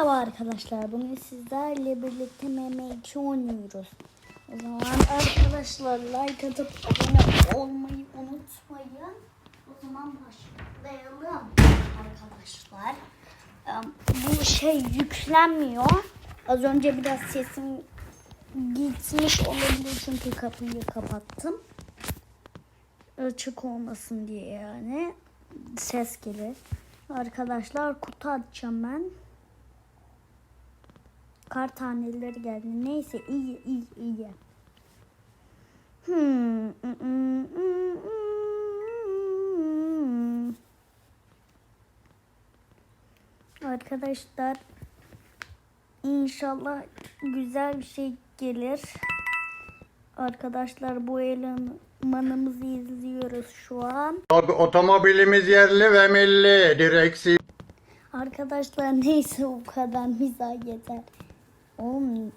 Merhaba arkadaşlar. Bugün sizlerle birlikte MM2 oynuyoruz. O zaman arkadaşlar like atıp abone olmayı unutmayın. O zaman başlayalım arkadaşlar. Bu şey yüklenmiyor. Az önce biraz sesim gitmiş olabilir çünkü kapıyı kapattım. Açık olmasın diye yani. Ses gelir. Arkadaşlar kutu açacağım ben. Kar taneleri geldi. Neyse iyi iyi iyi. Hmm. mm, mm, mm. Arkadaşlar inşallah güzel bir şey gelir. Arkadaşlar bu elemanımızı izliyoruz şu an. Otomobilimiz yerli ve milli. Direksiyon Arkadaşlar neyse o kadar mizah yeter. Oğlum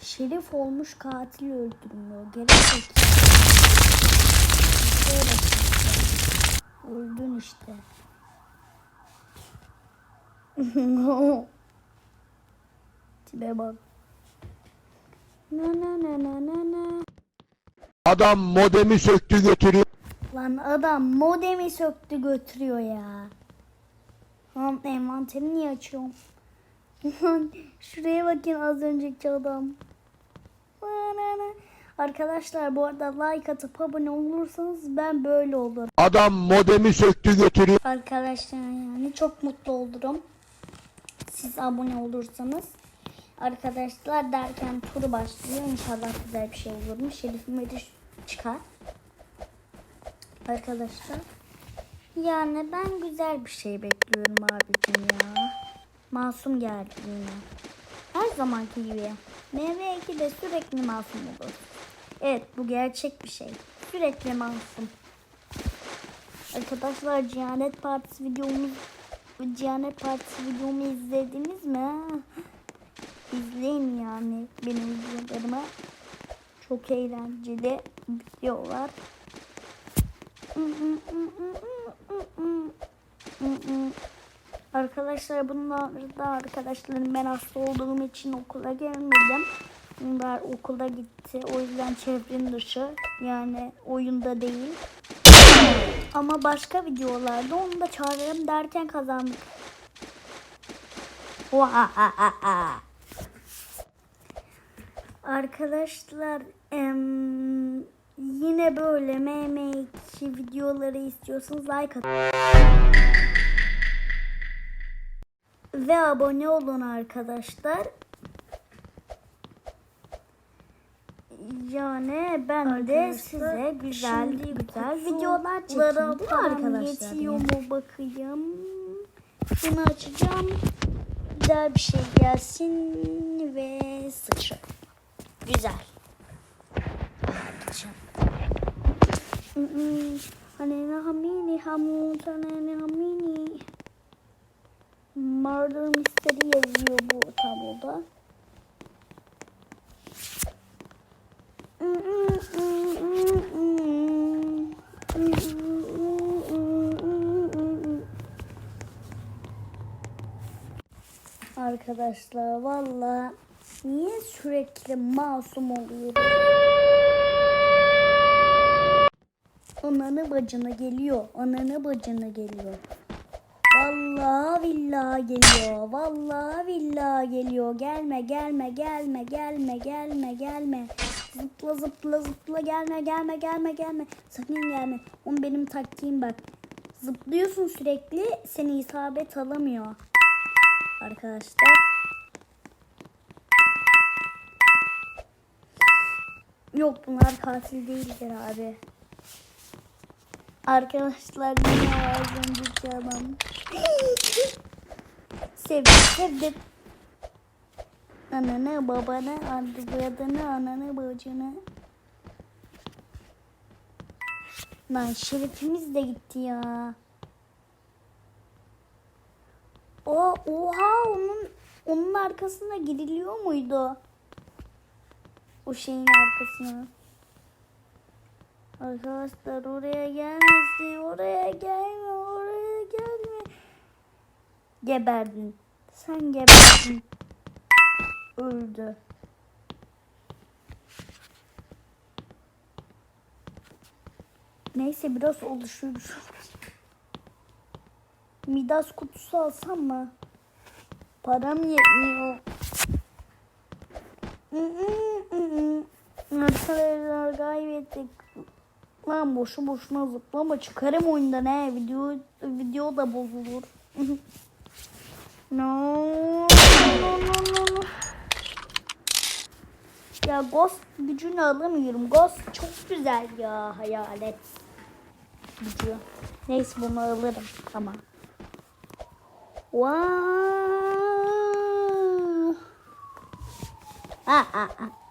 Şerif olmuş katil öldürmüyor. Gerek yok. Öldün işte. Tipe bak. Na na na na na na. Adam modemi söktü götürüyor. Lan adam modemi söktü götürüyor ya. Lan envanteri niye açıyorum? Şuraya bakın az önceki adam. Arkadaşlar bu arada like atıp abone olursanız ben böyle olurum. Adam modemi söktü götürüyor. Arkadaşlar yani çok mutlu olurum. Siz abone olursanız. Arkadaşlar derken turu başlıyor. İnşallah güzel bir şey olur mu? Şerif Meriç çıkar. Arkadaşlar. Yani ben güzel bir şey bekliyorum abicim ya. Masum geldi yine. Her zamanki gibi. MV2'de sürekli masum olur. Evet bu gerçek bir şey. Sürekli masum. Arkadaşlar Cihanet Partisi videomuz Cihanet Partisi videomu izlediniz mi? İzleyin yani benim videolarımı. Çok eğlenceli videolar. Arkadaşlar bunlar da arkadaşlarım ben hasta olduğum için okula gelmedim. Bunlar okula gitti. O yüzden çevrim dışı. Yani oyunda değil. Ama başka videolarda onu da çağırırım derken kazandık. Arkadaşlar em, yine böyle MM2 videoları istiyorsanız like atın. Ve abone olun arkadaşlar. Yani ben de size güzel güzel videolar çekeyim değil mi arkadaşlar? Yetiyor mu bakayım. Bunu açacağım. Güzel bir şey gelsin ve sıçra. Güzel. Açacağım. Hani ne hamini hamu sana ne hamini. Murder Mystery yazıyor bu tabloda. Arkadaşlar valla niye sürekli masum oluyor? Ananı bacına geliyor. Ananı bacına geliyor. Vallahi billahi geliyor. Vallahi billahi geliyor. Gelme gelme gelme gelme gelme gelme. Zıpla zıpla zıpla gelme gelme gelme gelme. Sakın gelme. Onun benim taktiğim bak. Zıplıyorsun sürekli seni isabet alamıyor. Arkadaşlar. Yok bunlar katil değildir abi. Arkadaşlar yine önceki adam. sevdim sevdim. Ananı babanı adını ananı bacını. Lan şerefimiz de gitti ya. O oha onun onun arkasına gidiliyor muydu? O şeyin arkasına. Arkadaşlar oraya gelmesin. Oraya gelme. Oraya gelme. Geberdin. Sen geberdin. Öldü. Neyse biraz oluşuyoruz. Midas kutusu alsam mı? Param yetmiyor. Arkadaşlar kaybettik. Lan boşu boşuna zıplama çıkarım oyundan he. Video, video da bozulur. no. no, no, no, no. Ya Ghost gücünü alamıyorum. Ghost çok güzel ya hayalet gücü. Neyse bunu alırım. Tamam. Wow. Ha ha ha.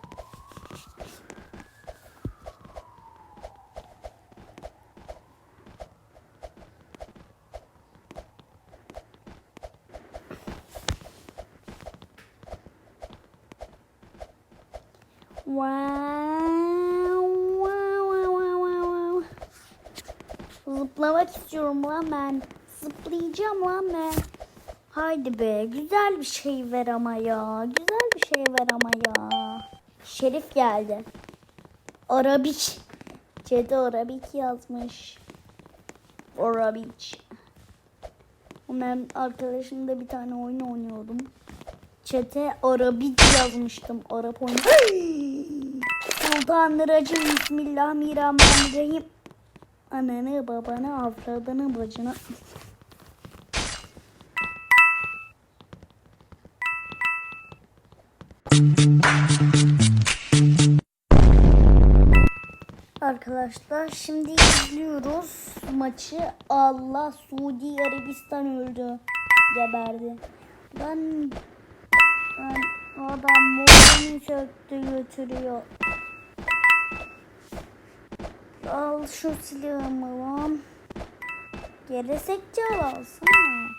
Wow, wow, wow, wow, wow. Zıplamak istiyorum lan ben. Zıplayacağım lan ben. Haydi be güzel bir şey ver ama ya. Güzel bir şey ver ama ya. Şerif geldi. Arabik. Cedi Arabik yazmış. Arabik. Ben arkadaşımla bir tane oyun oynuyordum. Çete Arabik yazmıştım. Arap oyunu. Sultanlaracım Bismillahirrahmanirrahim. Ananı babanı avradını bacını. Arkadaşlar şimdi izliyoruz maçı. Allah Suudi Arabistan öldü. Geberdi. Ben, ben adam morunu söktü götürüyor. Al şu silahımı lan. Gerizekçi alsana.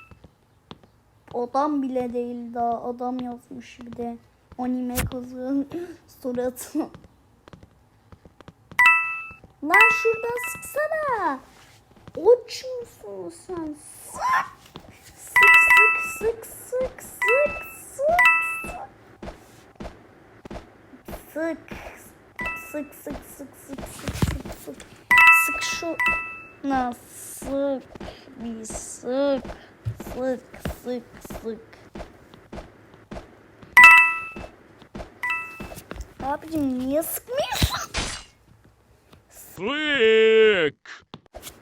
Adam bile değil daha adam yazmış bir de. Anime kızın suratı. Lan şuradan sıksana. Uç musun sen? Sık sık sık sık sık sık Sık. Sık sık sık sık sık sık sık. Sık şu. Na sık. Bir sık. Sık sık sık. Abicim niye sıkmıyorsun? Sık.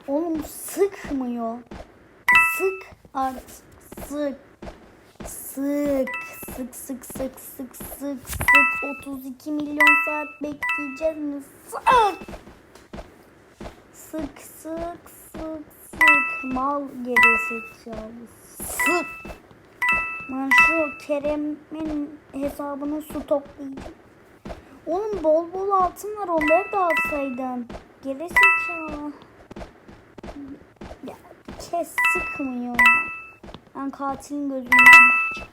Oğlum sıkmıyor. Sık artık sık. Sık sık sık sık sık sık sık. 32 milyon saat bekleyeceğiz mi? Sık. Sık sık sık sık. Mal gerizekalı. Sık. Ben şu Kerem'in hesabına su toplayacağım. Oğlum bol bol altın var onları da alsaydın. Gerizekalı. Ya kes sıkmıyor. Ben katilin gözünden bakacağım.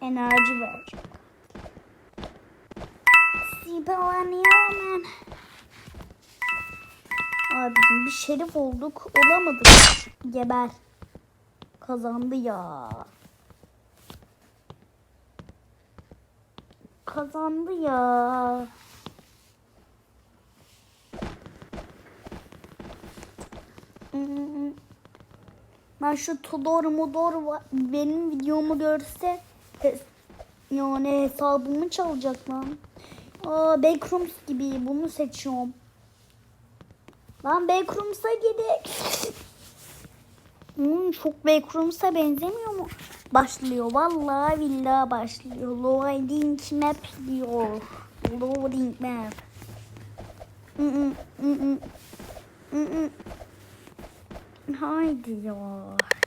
Enerji vereceğim. Siperleniyor hemen. Abicim bir şerif olduk. Olamadık. Geber. Kazandı ya. Kazandı ya. Ben şu Tudor Mudor benim videomu görse yani hesabımı çalacak lan. Aa, Backrooms gibi bunu seçiyorum. Lan Backrooms'a gidelim. Hmm, çok Backrooms'a benzemiyor mu? Başlıyor. Vallahi billahi başlıyor. Loading map diyor. Loading map. Mm, mm, mm, mm. Haydi ya.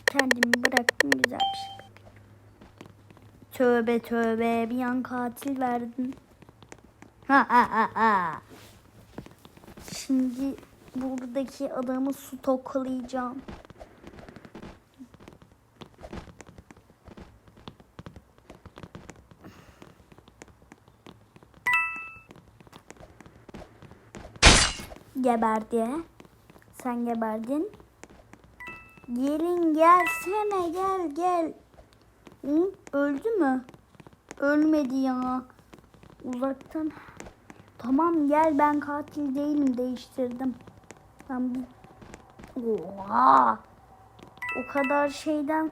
Kendimi bıraktım güzel bir şey. Tövbe tövbe bir an katil verdin. Ha ha ha ha. Şimdi buradaki adamı stoklayacağım. Geberdi. Sen geberdin. Gelin gelsene gel gel. Hı? Öldü mü? Ölmedi ya. Uzaktan. Tamam gel ben katil değilim değiştirdim. Ben bir... Oha! O kadar şeyden...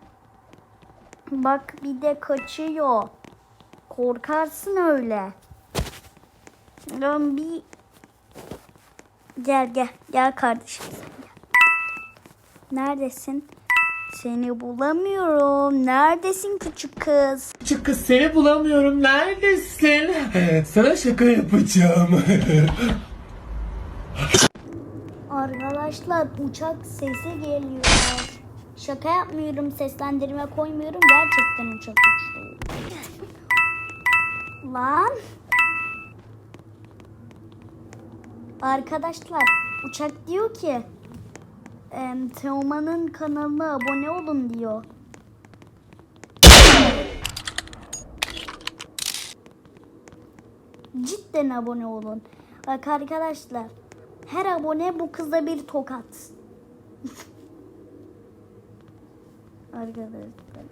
Bak bir de kaçıyor. Korkarsın öyle. Lan bir... Gel gel. Gel kardeşim. Neredesin? Seni bulamıyorum. Neredesin küçük kız? Küçük kız seni bulamıyorum. Neredesin? Sana şaka yapacağım. Arkadaşlar uçak sesi geliyor. Şaka yapmıyorum, seslendirme koymuyorum. Gerçekten uçak uçuyor. Lan. Arkadaşlar uçak diyor ki em, Teoman'ın kanalına abone olun diyor. Cidden abone olun. Bak arkadaşlar her abone bu kıza bir tokat. arkadaşlar.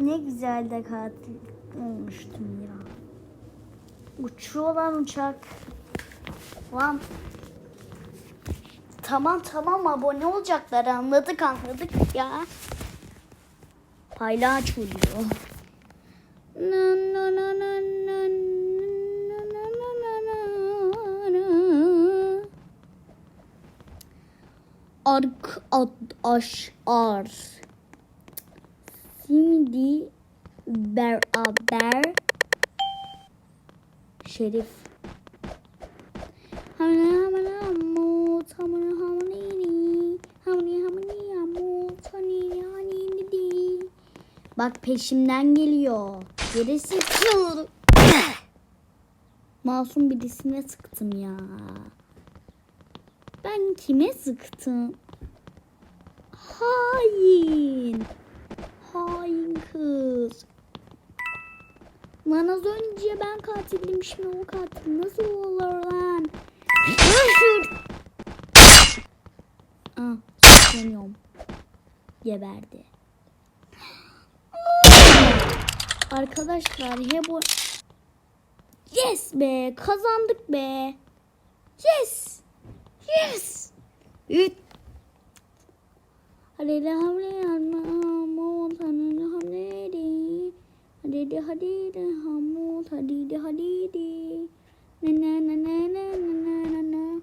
Ne güzel de katil olmuştum ya. Uçuyor lan uçak. Lan tamam tamam abone olacaklar anladık anladık ya. Paylaş oluyor. Ark ad aş ar. Şimdi beraber Şerif. Hemen hemen hamle hamut hamle hamle hamle hamle hamut hamle hamle Bak peşimden geliyor. Gerisi kıl. Masum birisine sıktım ya. Ben kime sıktım? Hain. Hain kız. Lan az önce ben katildim şimdi o katil. Nasıl olur lan? Ah, sanıyorum. Geberdi. Arkadaşlar he bu Yes be kazandık be. Yes. Yes. Üt. Hadi de hamle hamut hadi de hamle de. Hadi de hadi de hamut hadi de hadi de. Na na na na na na na na.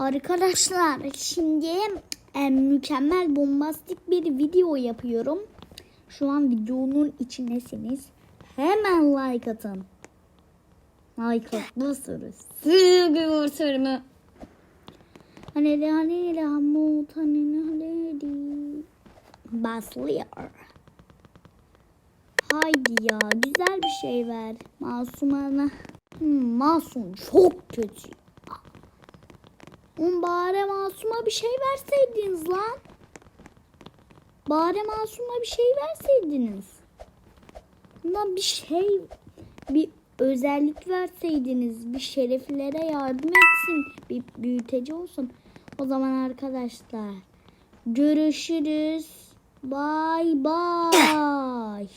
Arkadaşlar şimdi e, mükemmel bombastik bir video yapıyorum. Şu an videonun içindesiniz. Hemen like atın. Like atmışsınız. Sıkı sorumu. Hani de hani de hamut hani hani de. Başlıyor. Haydi ya güzel bir şey ver. Masumana. Hmm, masum çok kötü. Oğlum bari masuma bir şey verseydiniz lan. Bari masuma bir şey verseydiniz. Bundan bir şey, bir özellik verseydiniz. Bir şereflere yardım etsin. Bir büyüteci olsun. O zaman arkadaşlar görüşürüz. Bye bye.